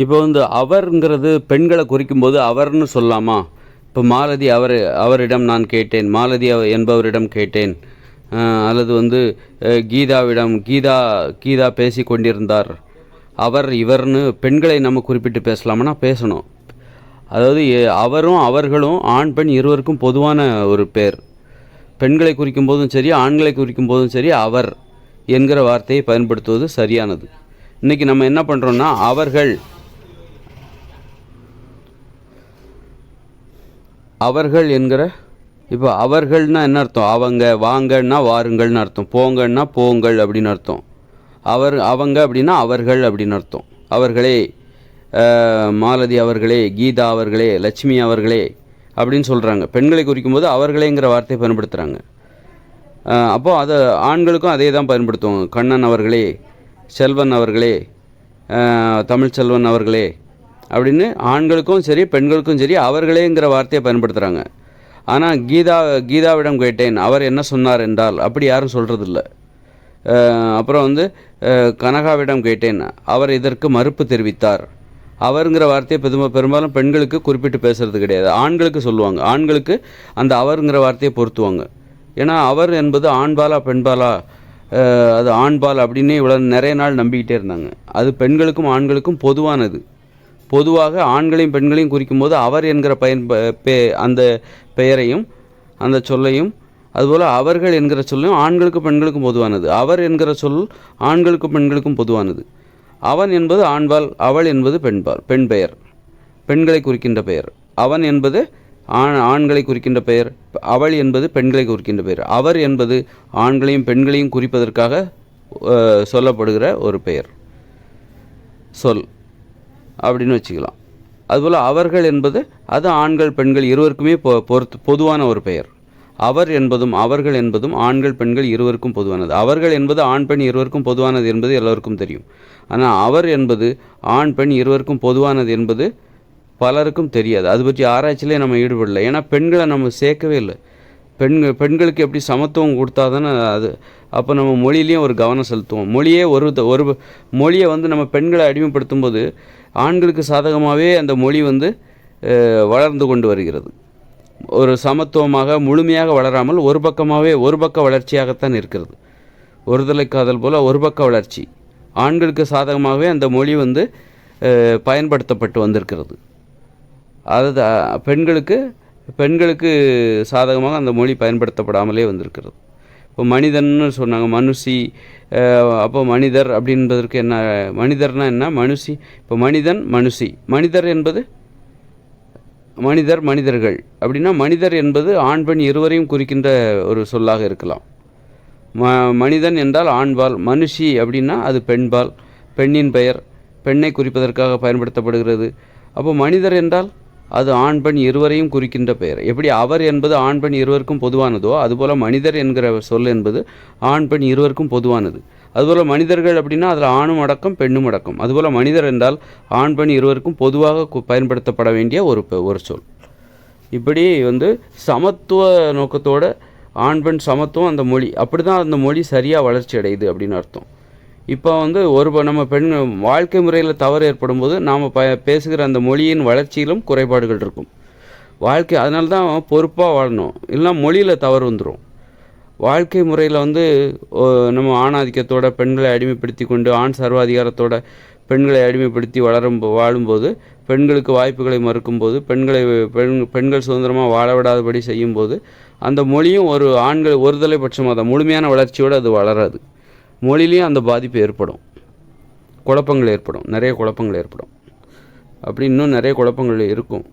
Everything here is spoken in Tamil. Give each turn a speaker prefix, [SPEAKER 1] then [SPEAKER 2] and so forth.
[SPEAKER 1] இப்போ வந்து அவருங்கிறது பெண்களை குறிக்கும்போது அவர்னு சொல்லலாமா இப்போ மாலதி அவர் அவரிடம் நான் கேட்டேன். மாலதி என்பவரிடம் கேட்டேன். அல்லது வந்து கீதாவிடம் கீதா கீதா பேசி கொண்டிருந்தார். அவர் இவர்னு பெண்களை நம்ம குறிப்பிட்டு பேசலாமான்னா பேசணும். அதாவது அவரும் அவர்களும் ஆண் பெண் இருவருக்கும் பொதுவான ஒரு பேர். பெண்களை குறிக்கும் போதும் சரி ஆண்களை குறிக்கும் போதும் சரி அவர் என்கிற வார்த்தையை பயன்படுத்துவது சரியானது. இன்றைக்கி நம்ம என்ன பண்ணுறோன்னா அவர்கள் அவர்கள் என்கிற இப்போ அவர்கள்னால் என்ன அர்த்தம்? அவங்க வாங்கன்னா வாருங்கள்னு அர்த்தம். போங்கன்னா போங்கள் அப்படின்னு அர்த்தம். அவர் அவங்க அப்படின்னா அவர்கள் அப்படின்னு அர்த்தம். அவர்களே மாலதி அவர்களே கீதா அவர்களே லட்சுமி அவர்களே அப்படின்னு சொல்கிறாங்க பெண்களை குறிக்கும்போது அவர்களேங்கிற வார்த்தையை பயன்படுத்துகிறாங்க அப்போது அது ஆண்களுக்கும் அதே தான் பயன்படுத்துவாங்க. கண்ணன் அவர்களே செல்வன் அவர்களே தமிழ் தமிழ்ச்செல்வன் அவர்களே அப்படின்னு ஆண்களுக்கும் சரி பெண்களுக்கும் சரி அவர்களேங்கிற வார்த்தையை பயன்படுத்துகிறாங்க ஆனால் கீதா கீதாவிடம் கேட்டேன் அவர் என்ன சொன்னார் என்றால் அப்படி யாரும் சொல்கிறதில்ல அப்புறம் வந்து கனகாவிடம் கேட்டேன் அவர் இதற்கு மறுப்பு தெரிவித்தார். அவருங்கிற வார்த்தையை பெரும பெரும்பாலும் பெண்களுக்கு குறிப்பிட்டு பேசுறது கிடையாது. ஆண்களுக்கு சொல்லுவாங்க. ஆண்களுக்கு அந்த அவருங்கிற வார்த்தையை பொருத்துவாங்க. ஏன்னா அவர் என்பது ஆண்பாலா பெண்பாலா அது ஆண்பால் அப்படின்னு இவ்வளோ நிறைய நாள் நம்பிக்கிட்டே இருந்தாங்க. அது பெண்களுக்கும் ஆண்களுக்கும் பொதுவானது. பொதுவாக ஆண்களையும் பெண்களையும் குறிக்கும்போது அவர் என்கிற பயன் அந்த பெயரையும் அந்த சொல்லையும் அதுபோல் அவர்கள் என்கிற சொல்லையும் ஆண்களுக்கும் பெண்களுக்கும் பொதுவானது. அவர் என்கிற சொல் ஆண்களுக்கும் பெண்களுக்கும் பொதுவானது. அவன் என்பது ஆண்பால் அவள் என்பது பெண்பால் பெண் பெயர் பெண்களை குறிக்கின்ற பெயர். அவன் என்பது ஆண் ஆண்களை குறிக்கின்ற பெயர் அவள் என்பது பெண்களை குறிக்கின்ற பெயர். அவர் என்பது ஆண்களையும் பெண்களையும் குறிப்பதற்காக சொல்லப்படுகிற ஒரு பெயர். சொல். அப்படின்னு வச்சுக்கலாம். அதுபோல் அவர்கள் என்பது அது ஆண்கள் பெண்கள் இருவருக்குமே பொ பொறுத்து பொதுவான ஒரு பெயர். அவர் என்பதும் அவர்கள் என்பதும் ஆண்கள் பெண்கள் இருவருக்கும் பொதுவானது. அவர்கள் என்பது ஆண் பெண் இருவருக்கும் பொதுவானது என்பது எல்லோருக்கும் தெரியும். ஆனால் அவர் என்பது ஆண் பெண் இருவருக்கும் பொதுவானது என்பது பலருக்கும் தெரியாது. அது பற்றி ஆராய்ச்சியிலே நம்ம ஈடுபடலை. ஏன்னா பெண்களை நம்ம சேர்க்கவே இல்லை. பெண்கள் பெண்களுக்கு எப்படி சமத்துவம் கொடுத்தா தானே அது அப்போ நம்ம மொழியிலையும் ஒரு கவனம் செலுத்துவோம். மொழியே ஒரு ஒரு மொழியை வந்து நம்ம பெண்களை அடிமைப்படுத்தும் போது ஆண்களுக்கு சாதகமாகவே அந்த மொழி வந்து வளர்ந்து கொண்டு வருகிறது. ஒரு சமத்துவமாக முழுமையாக வளராமல் ஒரு பக்கமாகவே ஒரு பக்க வளர்ச்சியாகத்தான் இருக்கிறது. ஒருதலை காதல் போல் ஒரு பக்க வளர்ச்சி. ஆண்களுக்கு சாதகமாகவே அந்த மொழி வந்து பயன்படுத்தப்பட்டு வந்திருக்கிறது. அது பெண்களுக்கு பெண்களுக்கு சாதகமாக அந்த மொழி பயன்படுத்தப்படாமலே வந்திருக்கிறது. இப்போ மனிதன்னு சொன்னாங்க மனுஷி அப்போ மனிதர் அப்படின்பதற்கு என்ன மனிதர்னா என்ன? மனுஷி. இப்போ மனிதன் மனுஷி. மனிதர் என்பது மனிதர் மனிதர்கள். அப்படின்னா மனிதர் என்பது ஆண் பெண் இருவரையும் குறிக்கின்ற ஒரு சொல்லாக இருக்கலாம். ம மனிதன் என்றால் ஆண்பால். மனுஷி அப்படின்னா அது பெண்பால். பெண்ணின் பெயர். பெண்ணை குறிப்பதற்காக பயன்படுத்தப்படுகிறது. அப்போ மனிதர் என்றால் அது ஆண் பெண் இருவரையும் குறிக்கின்ற பெயர். எப்படி அவர் என்பது ஆண் பெண் இருவருக்கும் பொதுவானதோ அதுபோல் மனிதர் என்கிற சொல் என்பது ஆண் பெண் இருவருக்கும் பொதுவானது. அதுபோல் மனிதர்கள் அப்படின்னா அதில் ஆணும் அடக்கம் பெண்ணும் அடக்கம். அதுபோல் மனிதர் என்றால் ஆண் பெண் இருவருக்கும் பொதுவாக பயன்படுத்தப்பட வேண்டிய ஒரு பெ- ஒரு சொல். இப்படி வந்து சமத்துவ நோக்கத்தோட ஆண் பெண் சமத்துவம் அந்த மொழி. அப்படி தான் அந்த மொழி சரியாக வளர்ச்சி அடையுது அப்படின்னு அர்த்தம். இப்போ வந்து ஒரு நம்ம பெண் வாழ்க்கை முறையில் தவறு ஏற்படும் போது நாம் ப பேசுகிற அந்த மொழியின் வளர்ச்சியிலும் குறைபாடுகள் இருக்கும். வாழ்க்கை அதனால தான் பொறுப்பாக வாழணும். இல்லைன்னா மொழியில் தவறு வந்துடும் வாழ்க்கை முறையில் வந்து நம்ம ஆணாதிக்கத்தோட பெண்களை அடிமைப்படுத்தி கொண்டு ஆண் சர்வாதிகாரத்தோட பெண்களை அடிமைப்படுத்தி வளரும் வாழும்போது பெண்களுக்கு வாய்ப்புகளை மறுக்கும்போது பெண்களை பெண் பெண்கள் சுதந்திரமாக வாழ விடாதபடி செய்யும்போது அந்த மொழியும் ஒரு ஆண்கள் ஒருதலை பட்சமாக தான். முழுமையான வளர்ச்சியோடு அது வளராது. மொழிலையும் அந்த பாதிப்பு ஏற்படும். குழப்பங்கள் ஏற்படும். நிறைய குழப்பங்கள் ஏற்படும். அப்படி இன்னும் நிறைய குழப்பங்கள் இருக்கும்.